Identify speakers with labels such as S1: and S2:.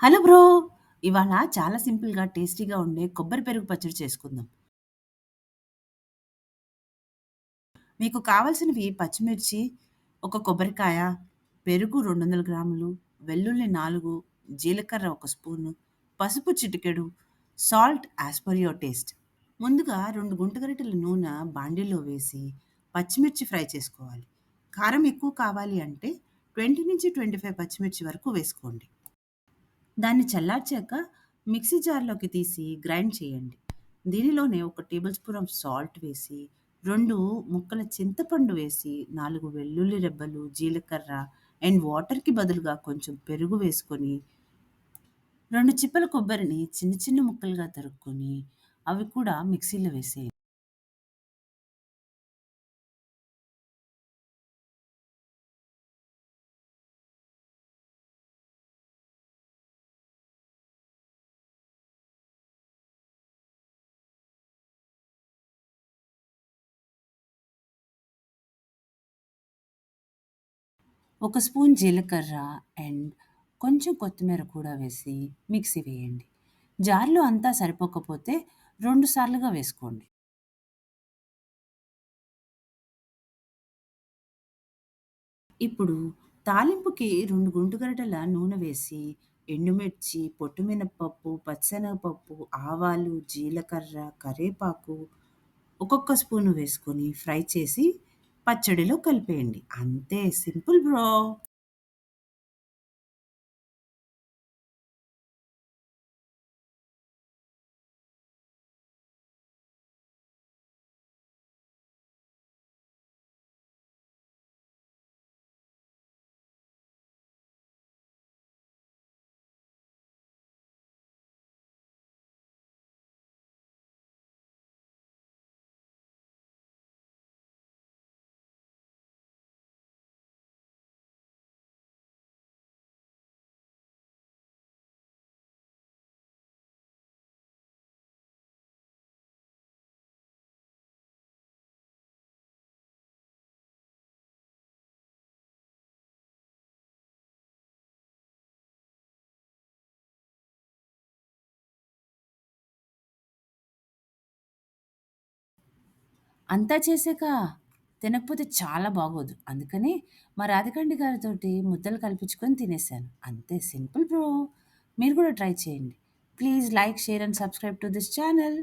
S1: Hello bro! ఇవాళ చాలా సింపుల్‌గా, టేస్టీగా ఉండే కొబ్బరి పెరుగు పచ్చడి చేసుకుందాం. మీకు కావాల్సినవి పచ్చిమిర్చి, ఒక కొబ్బరికాయ, పెరుగు 200 గ్రాములు, వెల్లుల్లి నాలుగు జీలకర్ర ఒక స్పూను, పసుపు చిటికెడు, salt as per your taste. ముందుగా రెండు గుంటగరిటెల నూనె బాండీలో వేసి, పచ్చిమిర్చి ఫ్రై చేసుకోవాలి. కారం ఎక్కువ కావాలి అంటే 20-25 పచ్చిమిర్చి వరకు వేసుకోండి. దాన్ని చల్లార్చాక మిక్సీ జార్‌లోకి తీసి గ్రైండ్ చేయండి. దీనిలోనే ఒక టేబుల్ స్పూన్ ఆఫ్ సాల్ట్ వేసి, రెండు ముక్కల చింతపండు వేసి, నాలుగు వెల్లుల్లి రెబ్బలు, జీలకర్ర అండ్ వాటర్‌కి బదులుగా కొంచెం పెరుగు వేసుకొని రెండు చిప్పల కొబ్బరిని చిన్న చిన్న ముక్కలుగా తరుక్కొని, అవి కూడా మిక్సీలో వేసేయండి. ఒక స్పూన్ జీలకర్ర అండ్ కొంచెం కొత్తిమీర కూడా వేసి మిక్సీ వేయండి. జార్‌లో అంతా సరిపోకపోతే రెండు సార్లుగా వేసుకోండి. ఇప్పుడు తాలింపుకి 2 గుంట నూనె వేసి, ఎండుమిర్చి, పొట్టు మినపప్పు, పచ్చెనగపప్పు, ఆవాలు, జీలకర్ర, కరివేపాకు ఒక్కొక్క స్పూను వేసుకొని ఫ్రై చేసి పచ్చడిలో కలిపేయండి. అంతే సింపుల్ బ్రో! అంతా చేశాక తినకపోతే చాలా బాగోదు. అందుకని మా రాధికండి గారితోటి ముద్దలు కల్పించుకొని తినేసాను. అంతే సింపుల్ బ్రో! మీరు కూడా ట్రై చేయండి. Please like, share and subscribe to this channel.